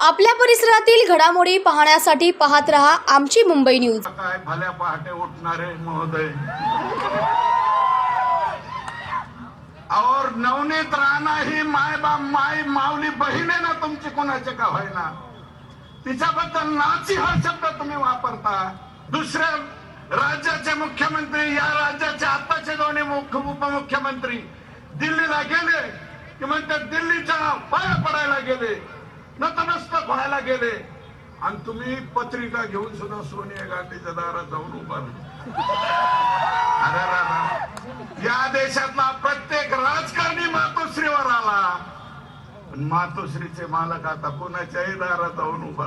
आपल्या परिसरातील घडामोडी पाहण्यासाठी पाहत रहा आमची मुंबई न्यूज. काय भल्या पहाटे उठणारे महोदय? और नवनीत राणा ही माय बा माय माऊली बहीण आहे ना तुमची कोणाचे का होईना? तिच्याबद्दल नाची हा शब्द तुम्ही वापरता. दुसऱ्या राज्याचे मुख्यमंत्री या राज्याचे आताचे दोन्ही मुख्य उपमुख्यमंत्री दिल्लीला गेले की म्हणतात दिल्लीच्या पाया पडायला गेले नतमस्तक व्हायला गेले. आणि तुम्ही पत्रिका घेऊन सुद्धा सोनिया गांधीच्या दारात जाऊन उभा अरे या देशातला प्रत्येक राजकारणी मातोश्रीवर आला. पण मातोश्रीचे मालक आता कोणाच्याही दारात जाऊन उभा